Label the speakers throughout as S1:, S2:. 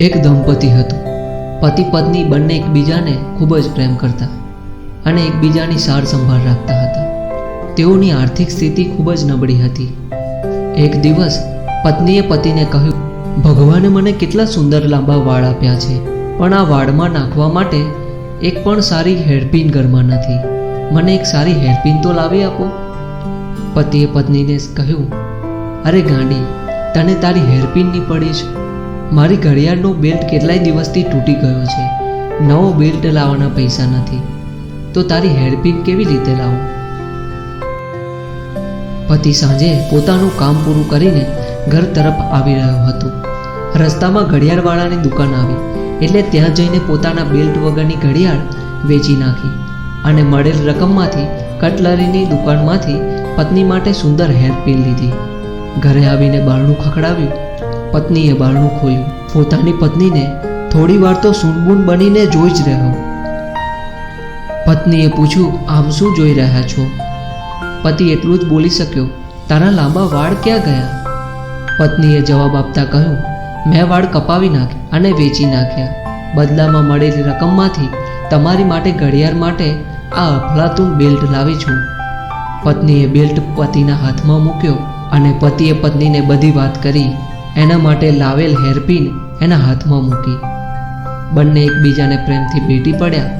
S1: એક દંપતી હતું. પતિ પત્ની બંને એકબીજાને ખૂબ જ પ્રેમ કરતા અને એકબીજાની સાર સંભાળ રાખતા હતા. તેઓની આર્થિક સ્થિતિ ખૂબ જ નબળી હતી. એક દિવસ પત્નીએ પતિને કહ્યું, ભગવાને મને કેટલા સુંદર લાંબા વાળ આપ્યા છે, પણ આ વાળમાં નાખવા માટે એક પણ સારી હેરપિન ઘરમાં નથી. મને એક સારી હેરપિન તો લાવી આપો. પતિએ પત્નીને કહ્યું, અરે ગાંડી, તને તારી હેરપિનની પડી છે. મારી ઘડિયાળનો બેલ્ટ કેટલાય દિવસથી તૂટી ગયો છે. નવો બેલ્ટ લાવવાના પૈસા નથી. તો તારી હેરપિન કેવી રીતે લાવું? પતિ સાંજે પોતાનું કામ પૂરું કરીને ઘર તરફ આવી રહ્યો હતો. રસ્તામાં ઘડિયાળવાળાની દુકાન આવી, એટલે ત્યાં જઈને પોતાના બેલ્ટ વગરની ઘડિયાળ વેચી નાખી અને મળેલ રકમમાંથી કટલરીની દુકાનમાંથી પત્ની માટે સુંદર હેરપિન લીધી. ઘરે આવીને બારણું ખખડાવ્યું પત્નીએ બારણું ખોલ્યું. પોતાની પત્નીને થોડી વાર તો સુનબુન બનીને જોઈ જ રહ્યો. પત્નીએ પૂછ્યું, આમ શું જોઈ રહ્યા છો? પતિ એટલું જ બોલી શક્યો, તારા લાંબા વાળ ક્યાં ગયા? પત્નીએ જવાબ આપતા કહ્યું, મેં વાળ કપાવી નાખ્યા અને વેચી નાખ્યા. બદલામાં મળેલી રકમમાંથી તમારી માટે ઘડિયાળ માટે આ અફલાતું બેલ્ટ લાવી છું. પત્નીએ બેલ્ટ પતિના હાથમાં મૂક્યો અને પતિએ પત્નીને બધી વાત કરી. એના માટે લાવેલ હેરપિન એના હાથમાં મૂકી. બંને એકબીજાને પ્રેમથી ભેટી પડ્યા.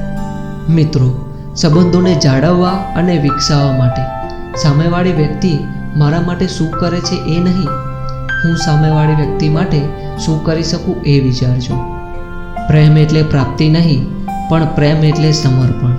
S1: મિત્રો, સંબંધોને જાળવવા અને વિકસાવવા માટે સામેવાળી વ્યક્તિ મારા માટે શું કરે છે એ નહીં. હું સામેવાળી વ્યક્તિ માટે શું કરી શકું એ વિચારજો. પ્રેમ એટલે પ્રાપ્તિ નહીં, પણ પ્રેમ એટલે સમર્પણ.